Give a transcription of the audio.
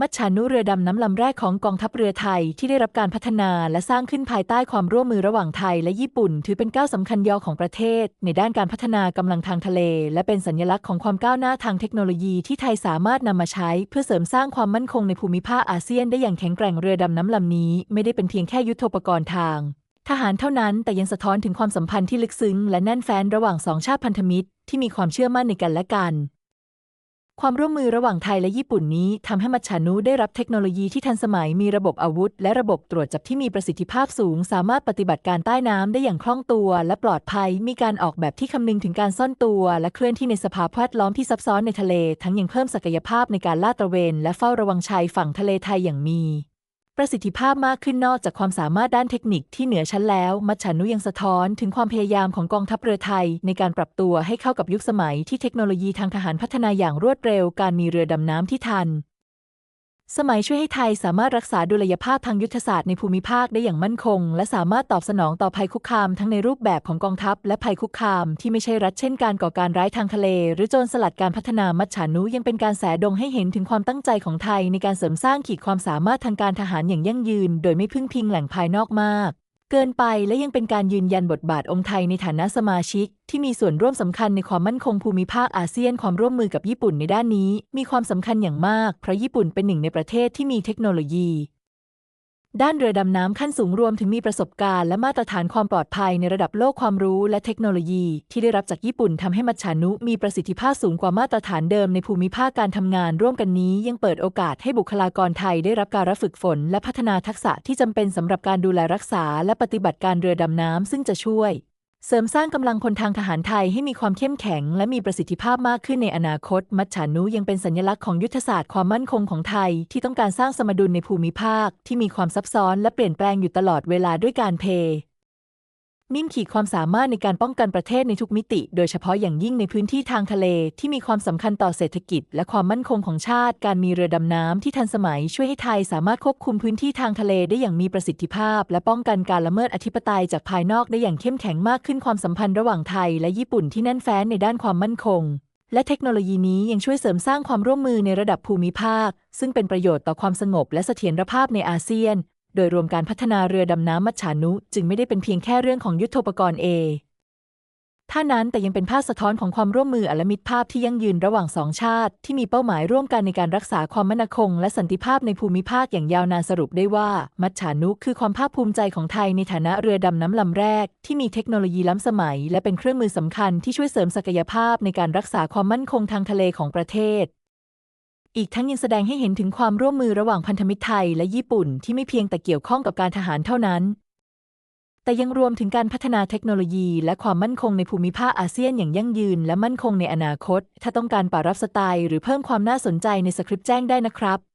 มัจฉานุเรือดำน้ำลำแรกของกองทัพเรือไทยที่ได้รับการพัฒนาและสร้างขึ้นภายใต้ความร่วมมือระหว่างไทยและญี่ปุ่น ถือเป็นก้าวสำคัญยอของประเทศ ในด้านการพัฒนากำลังทางทะเล และเป็นสัญลักษณ์ของความก้าวหน้าทางเทคโนโลยีที่ไทยสามารถนำมาใช้ เพื่อเสริมสร้างความมั่นคงในภูมิภาคอาเซียนได้อย่างแข็งแกร่งเรือดำน้ำลำนี้ ไม่ได้เป็นเพียงแค่ยุทธปกรณ์ทาง ทหารเท่านั้นแต่ยังสะท้อนถึงความสัมพันธ์ที่ลึกซึ้งและแน่นแฟ้นระหว่างสองชาติพันธมิตรที่มีความเชื่อมั่นในกันและกัน ความร่วมมือระหว่างไทยและญี่ปุ่นนี้ทำให้มัชชานุได้รับเทคโนโลยีที่ทันสมัยมีระบบอาวุธ และระบบตรวจจับที่มีประสิทธิภาพสูง สามารถปฏิบัติการใต้น้ำได้อย่างคล่องตัว และปลอดภัย มีการออกแบบที่คำนึงถึงการซ่อนตัว และเคลื่อนที่ในสภาพแวดล้อมที่ซับซ้อนในทะเล ทั้งยังเพิ่มศักยภาพในการลาดตระเวน และเฝ้าระวังชายฝั่งทะเลไทยอย่างมี ประสิทธิภาพมากขึ้นนอกจากความสามารถด้านเทคนิคที่เหนือชั้นแล้ว มัจฉานุยังสะท้อนถึงความพยายามของกองทัพเรือไทย ในการปรับตัวให้เข้ากับยุคสมัยที่เทคโนโลยีทางทหารพัฒนาอย่างรวดเร็ว การมีเรือดำน้ำที่ทัน สมัยช่วยให้ไทยสามารถรักษาดุลยภาพทางยุทธศาสตร์ในภูมิภาคได้อย่างมั่นคง และสามารถตอบสนองต่อภัยคุกคามทั้งในรูปแบบของกองทัพ และภัยคุกคามที่ไม่ใช่รัฐเช่นการก่อการร้ายทางทะเล หรือโจรสลัดการพัฒนามัจฉานุยังเป็นการแสดงให้เห็นถึงความตั้งใจของไทยในการเสริมสร้างขีดความสามารถทางการทหารอย่างยั่งยืน โดยไม่พึ่งพิงแหล่งภายนอกมาก เกินไปและยังเป็นการยืนยันบทบาทองค์ไทยในฐานะสมาชิก ที่มีส่วนร่วมสำคัญในความมั่นคงภูมิภาคอาเซียนความร่วมมือกับญี่ปุ่นในด้านนี้ มีความสำคัญอย่างมาก เพราะญี่ปุ่นเป็นหนึ่งในประเทศที่มีเทคโนโลยี ด้านเรือดำน้ำขั้นสูงรวมถึงมีประสบการณ์และมาตรฐานความปลอดภัยในระดับโลกความรู้และเทคโนโลยีที่ได้รับจากญี่ปุ่นทำให้มัชชานุมีประสิทธิภาพสูงกว่ามาตรฐานเดิมในภูมิภาคการทำงานร่วมกันนี้ ยังเปิดโอกาสให้บุคลากรไทยได้รับการรับฝึกฝน และพัฒนาทักษะที่จำเป็นสำหรับการดูแลรักษา และปฏิบัติการเรือดำน้ำซึ่งจะช่วย เสริมสร้างกำลังพลทางทหารไทยให้มีความเข้มแข็ง และมีประสิทธิภาพมากขึ้นในอนาคต มัชฉานุยังเป็นสัญลักษณ์ของยุทธศาสตร์ความมั่นคงของไทย ที่ต้องการสร้างสมดุลในภูมิภาค ที่มีความซับซ้อนและเปลี่ยนแปลงอยู่ตลอดเวลาด้วยการเพ มิมขีดความสามารถในการป้องกันประเทศในทุกมิติ โดยเฉพาะอย่างยิ่งในพื้นที่ทางทะเลที่มีความสำคัญต่อเศรษฐกิจ และความมั่นคงของชาติ การมีเรือดำน้ำที่ทันสมัย ช่วยให้ไทยสามารถควบคุมพื้นที่ทางทะเลได้อย่างมีประสิทธิภาพ และป้องกันการละเมิดอธิปไตยจากภายนอกได้อย่างเข้มแข็งมากขึ้นความสัมพันธ์ระหว่างไทย และญี่ปุ่นที่แน่นแฟ้นในด้านความมั่นคง และเทคโนโลยีนี้ยังช่วยเสริมสร้างความร่วมมือในระดับภูมิภาค ซึ่งเป็นประโยชน์ต่อความสงบและเสถียรภาพในอาเซียน โดยรวมการพัฒนาเรือดำน้ำมัจฉานุจึงไม่ได้เป็นเพียงแค่เรื่องของยุทธปกรณ์เอท่านั้นแต่ยังเป็นภาพสะท้อนของความร่วมมือแลมิตรภาพที่ยั่งยืนระหว่างสองชาติ ที่มีเป้าหมายร่วมกันในการรักษาความมั่นคง และสันติภาพในภูมิภาคอย่างยาวนานสรุปได้ว่า มัจฉานุคือความภาคภูมิใจของไทยในฐานะเรือดำน้ำลำแรก ที่มีเทคโนโลยีล้ำสมัย และเป็นเครื่องมือสำคัญที่ช่วยเสริมศักยภาพในการรักษาความมั่นคงทางทะเลของประเทศ อีกทั้งยังแสดงให้เห็นถึงความร่วมมือระหว่างพันธมิตรไทยและญี่ปุ่นที่ไม่เพียงแต่เกี่ยวข้องกับการทหารเท่านั้น แต่ยังรวมถึงการพัฒนาเทคโนโลยี และความมั่นคงในภูมิภาคอาเซียนอย่างยั่งยืน และมั่นคงในอนาคต ถ้าต้องการปรับสไตล์หรือเพิ่มความน่าสนใจในสคริปต์แจ้งได้นะครับ